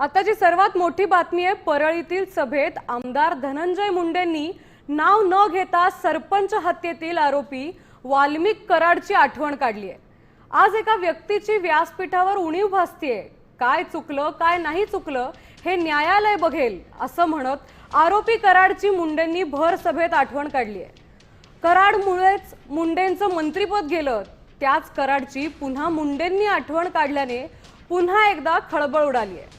आताची सर्वात मोठी बातमी आहे परळीतील सभेत आमदार धनंजय मुंडेंनी नाव न घेता सरपंच हत्येतील आरोपी वाल्मिक कराडची आठवण काढली आहे. आज एका व्यक्तीची व्यासपीठावर उणीव भासतीये. काय चुकलं काय नाही चुकलं हे न्यायालय बघेल असं म्हणत आरोपी कराडची मुंडेंनी भर सभेत आठवण काढली आहे. कराडमुळेच मुंडेंचं मंत्रीपद गेलं त्याच कराडची पुन्हा मुंडेंनी आठवण काढल्याने पुन्हा एकदा खळबळ उडाली आहे.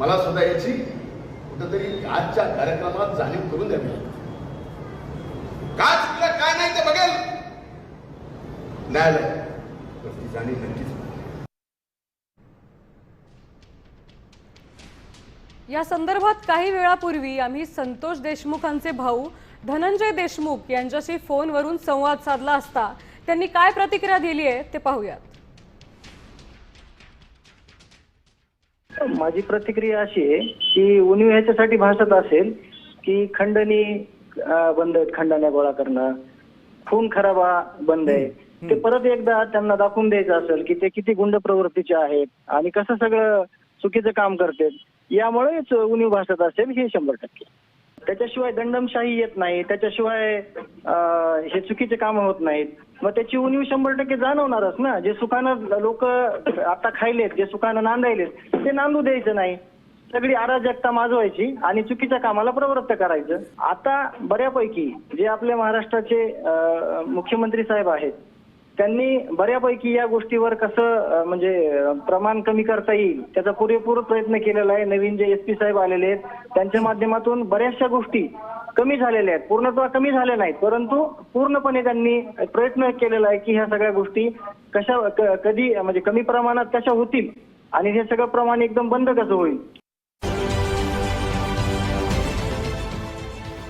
मला सुद्धा याची कुठंतरी आजच्या कार्यक्रमात जाणीव करून द्यावी का चुकलं काय नाही ते बघेल. न्यायालय. तर ती जाणीव नक्कीच या संदर्भात काही वेळापूर्वी आम्ही संतोष देशमुखांचे भाऊ धनंजय देशमुख यांच्याशी फोनवरून संवाद साधला असता त्यांनी काय प्रतिक्रिया दिली आहे ते पाहूयात. माझी प्रतिक्रिया अशी आहे की उणीव ह्याच्यासाठी भासत असेल की खंडणी बंद आहेत खंडण्या गोळा करणं. खून खराबा बंद आहे. ते परत एकदा त्यांना दाखवून द्यायचं असेल की ते किती गुंड प्रवृत्तीचे आहेत आणि कसं सगळं चुकीचं काम करतात यामुळेच उणीव भासत असेल हे शंभर टक्के. त्याच्याशिवाय दंडमशाही येत नाही त्याच्याशिवाय हे चुकीचे काम होत नाहीत. मग त्याची उणीव शंभर टक्के जाणवणारच ना. जे सुखानं लोक आता खायलेत जे सुखानं नांदायलेत ते नांदू द्यायचं नाही. सगळी अराजकता माजवायची आणि चुकीच्या कामाला प्रवृत्त करायचं. आता बऱ्यापैकी जे आपल्या महाराष्ट्राचे मुख्यमंत्री साहेब आहेत त्यांनी बऱ्यापैकी या गोष्टीवर कसं म्हणजे प्रमाण कमी करता येईल त्याचा पुरेपूर प्रयत्न केलेला आहे. नवीन जे एस पी साहेब आलेले आहेत त्यांच्या माध्यमातून बऱ्याचशा गोष्टी कमी झालेल्या आहेत. पूर्णत्व कमी झाल्या नाहीत परंतु पूर्णपणे त्यांनी प्रयत्न केलेला आहे की ह्या सगळ्या गोष्टी कशा कधी म्हणजे कमी प्रमाणात कशा होतील आणि हे सगळं प्रमाण एकदम बंद कसं होईल?